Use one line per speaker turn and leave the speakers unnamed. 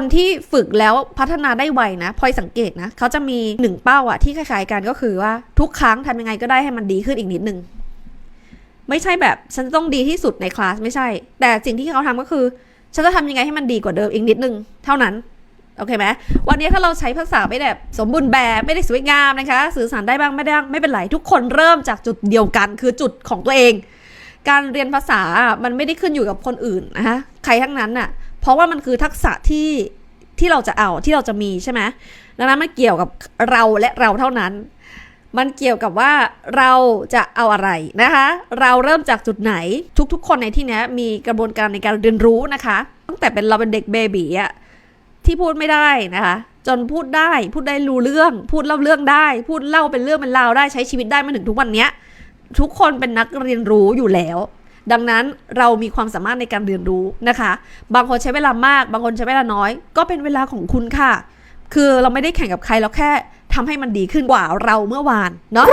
คนที่ฝึกแล้วพัฒนาได้ไวนะพลอยสังเกตนะเขาจะมีหนึ่งเป้าอะที่คล้ายๆกันก็คือว่าทุกครั้งทำยังไงก็ได้ให้มันดีขึ้นอีกนิดนึงไม่ใช่แบบฉันต้องดีที่สุดในคลาสไม่ใช่ แต่สิ่งที่เขาทำก็คือ ฉันจะทำยังไงให้มันดีกว่าเดิมอีกนิดนึง เท่านั้นโอเคไหมวันนี้ถ้าเราใช้ภาษาไม่แบบสมบูรณ์แบบไม่ได้สวยงามนะคะ สื่อสารได้บ้างไม่ได้ไม่เป็นไรทุกคนเริ่มจากจุดเดียวกัน คือจุดของตัวเอง การเรียนภาษามันไม่ได้ขึ้นอยู่กับคนอื่นนะคะใครทั้งนั้นน่ะ เพราะว่ามันคือทักษะที่ที่เราจะเอาที่เราจะมีใช่ไหมดังนั้นมันเกี่ยวกับเราและเราเท่านั้น มันเกี่ยวกับว่าเราจะเอาอะไรนะคะ เราเริ่มจากจุดไหนทุกๆ คนในที่นี้มีกระบวนการในการเรียนรู้นะคะ ตั้งแต่เป็นเราเป็นเด็กเบบีอะที่พูดไม่ได้นะคะ จนพูดได้พูดได้รู้เรื่อง พูดเล่าเรื่องได้ พูดเล่าเป็นเรื่องเป็นราวได้ใช้ชีวิตได้มาถึงทุกวันนี้ทุกคนเป็นนักเรียนรู้อยู่แล้ว ดังนั้นเรามีความสามารถในการเรียนรู้นะคะ บางคนใช้เวลามาก บางคนใช้เวลาน้อย ก็เป็นเวลาของคุณค่ะ คือเราไม่ได้แข่งกับใครเราแค่ทำให้มันดีขึ้นกว่าเราเมื่อวานเนาะ